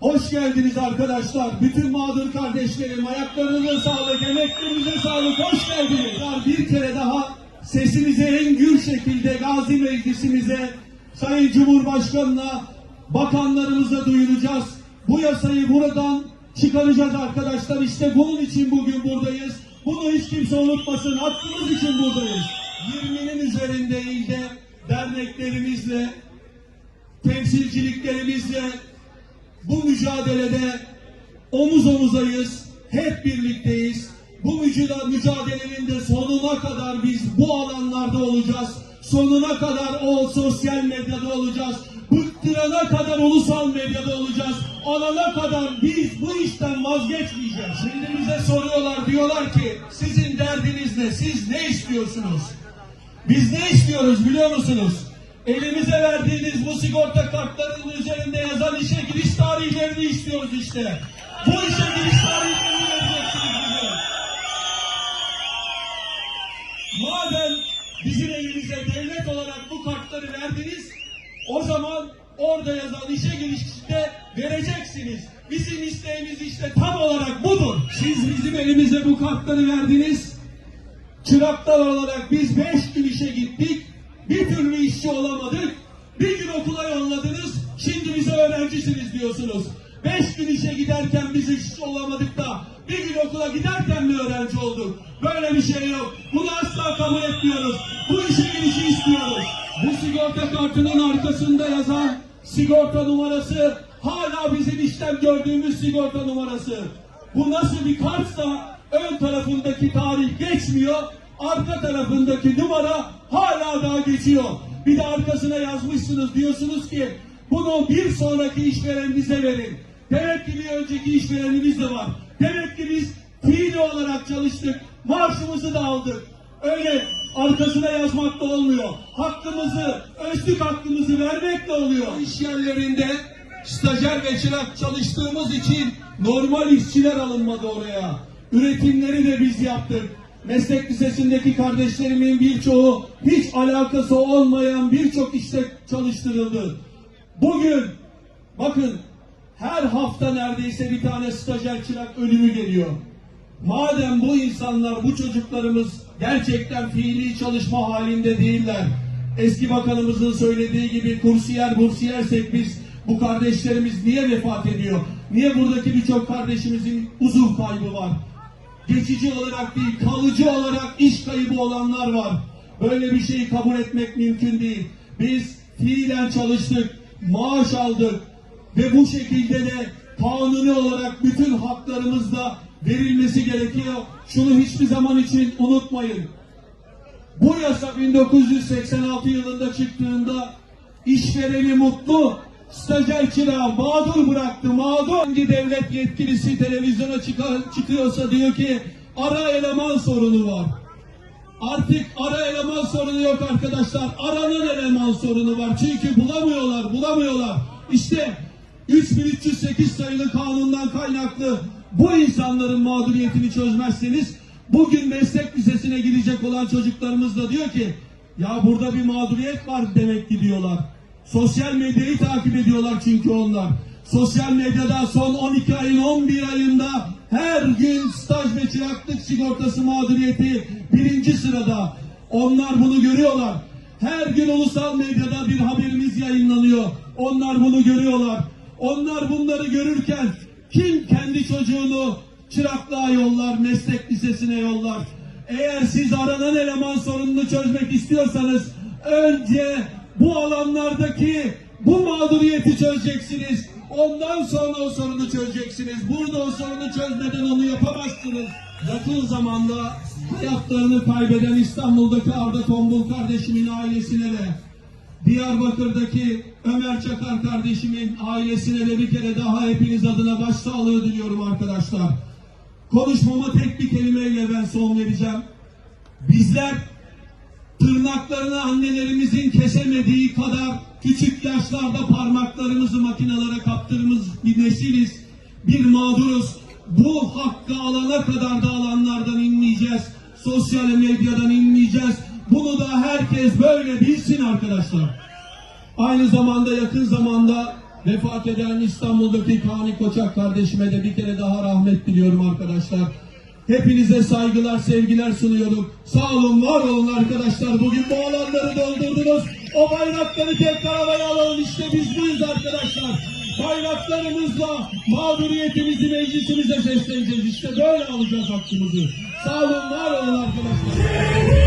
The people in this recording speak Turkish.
Hoş geldiniz arkadaşlar. Bütün mağdur kardeşlerim ayaklarınıza sağlık, emeklerinize sağlık. Hoş geldiniz. Bir kere daha sesimizi en gür şekilde Gazi Meclisimize, Sayın Cumhurbaşkanı'na, bakanlarımıza duyuracağız. Bu yasayı buradan çıkaracağız arkadaşlar. İşte bunun için bugün buradayız. Bunu hiç kimse unutmasın. Hakkımız için buradayız. 20'nin üzerinde ilde derneklerimizle, temsilciliklerimizle bu mücadelede omuz omuzayız, hep birlikteyiz. Bu mücadele, mücadelenin de sonuna kadar biz bu alanlarda olacağız. Sonuna kadar o sosyal medyada olacağız. Bıktırana kadar ulusal medyada olacağız. Alana kadar biz bu işten vazgeçmeyeceğiz. Şimdi bize soruyorlar, diyorlar ki sizin derdiniz ne? Siz ne istiyorsunuz? Biz ne istiyoruz biliyor musunuz? Elimize verdiğiniz bu sigorta kartlarının üzerinde yazan işe giriş tarihlerini istiyoruz işte. Bu işe giriş tarihlerini vereceksiniz bize. Madem bizim elimize devlet olarak bu kartları verdiniz, o zaman orada yazan işe girişte vereceksiniz. Bizim isteğimiz işte tam olarak budur. Siz bizim elimize bu kartları verdiniz. Çıraklar olarak biz beş gün işe gittik. Bir türlü işçi olamadık. Bir gün okula yolladınız. Şimdi bize öğrencisiniz diyorsunuz. Beş gün işe giderken biz işçi olamadık da bir gün okula giderken mi öğrenci olduk? Böyle bir şey yok. Bunu asla kabul etmiyoruz. Bu işe girişi istiyoruz. Bu sigorta kartının arkasında yazan sigorta numarası hala bizim işlem gördüğümüz sigorta numarası. Bu nasıl bir kartsa ön tarafındaki tarih geçmiyor, arka tarafındaki numara hala daha geçiyor. Bir de arkasına yazmışsınız diyorsunuz ki bunu bir sonraki işvereninize verin. Demek ki bir önceki işverenimiz de var. Demek ki biz fiili olarak çalıştık, maaşımızı da aldık. Öyle arkasına yazmak da olmuyor. Hakkımızı, özlük hakkımızı vermek de oluyor. İş yerlerinde stajyer ve çırak çalıştığımız için normal işçiler alınmadı oraya. Üretimleri de biz yaptık. Meslek lisesindeki kardeşlerimin birçoğu hiç alakası olmayan birçok işte çalıştırıldı. Bugün bakın her hafta neredeyse bir tane stajyer çırak ölümü geliyor. Madem bu insanlar, bu çocuklarımız gerçekten fiili çalışma halinde değiller. Eski bakanımızın söylediği gibi kursiyer bursiyersek biz bu kardeşlerimiz niye vefat ediyor? Niye buradaki birçok kardeşimizin uzuv kaybı var? Geçici olarak değil, kalıcı olarak iş kaybı olanlar var. Böyle bir şeyi kabul etmek mümkün değil. Biz fiilen çalıştık, maaş aldık ve bu şekilde de kanuni olarak bütün haklarımız da verilmesi gerekiyor. Şunu hiçbir zaman için unutmayın. Bu yasa 1986 yılında çıktığında işvereni mutlu, stajyer çırağı mağdur bıraktı, mağdur. Hangi devlet yetkilisi televizyona çıkıyorsa diyor ki ara eleman sorunu var. Artık ara eleman sorunu yok arkadaşlar. Aranan eleman sorunu var. Çünkü bulamıyorlar, bulamıyorlar. İşte 3308 sayılı kanundan kaynaklı bu insanların mağduriyetini çözmezseniz bugün meslek lisesine gidecek olan çocuklarımız da diyor ki ya burada bir mağduriyet var demek ki diyorlar. Sosyal medyayı takip ediyorlar çünkü onlar. Sosyal medyada son 12 ayın 11 ayında her gün staj ve çıraklık sigortası mağduriyeti birinci sırada. Onlar bunu görüyorlar. Her gün ulusal medyada bir haberimiz yayınlanıyor. Onlar bunu görüyorlar. Onlar bunları görürken kim kendi çocuğunu çıraklığa yollar, meslek lisesine yollar? Eğer siz aranan eleman sorununu çözmek istiyorsanız önce bu alanlardaki bu mağduriyeti çözeceksiniz. Ondan sonra o sorunu çözeceksiniz. Burada o sorunu çözmeden onu yapamazsınız. Yakın zamanda hayatlarını kaybeden İstanbul'daki Arda Tombul kardeşimin ailesine de Diyarbakır'daki Ömer Çakar kardeşimin ailesine de bir kere daha hepiniz adına başsağlığı diliyorum arkadaşlar. Konuşmama tek bir kelimeyle ben son vereceğim. Bizler tırnaklarını annelerimizin kesemediği kadar küçük yaşlarda parmaklarımızı makinalara kaptığımız bir nesiliz. Bir mağduruz. Bu hakkı alana kadar da alanlardan inmeyeceğiz. Sosyal medyadan inmeyeceğiz. Bunu da herkes böyle bilsin arkadaşlar. Aynı zamanda yakın zamanda vefat eden İstanbul'daki Kani Koçak kardeşime de bir kere daha rahmet diliyorum arkadaşlar. Hepinize saygılar, sevgiler sunuyorum. Sağ olun, var olun arkadaşlar. Bugün bu alanları doldurdunuz. O bayrakları tekrar havaya alalım. İşte biz buyuz arkadaşlar. Bayraklarımızla mağduriyetimizi meclisimize sesleneceğiz. İşte böyle alacağız hakkımızı. Sağ olun, var olun arkadaşlar.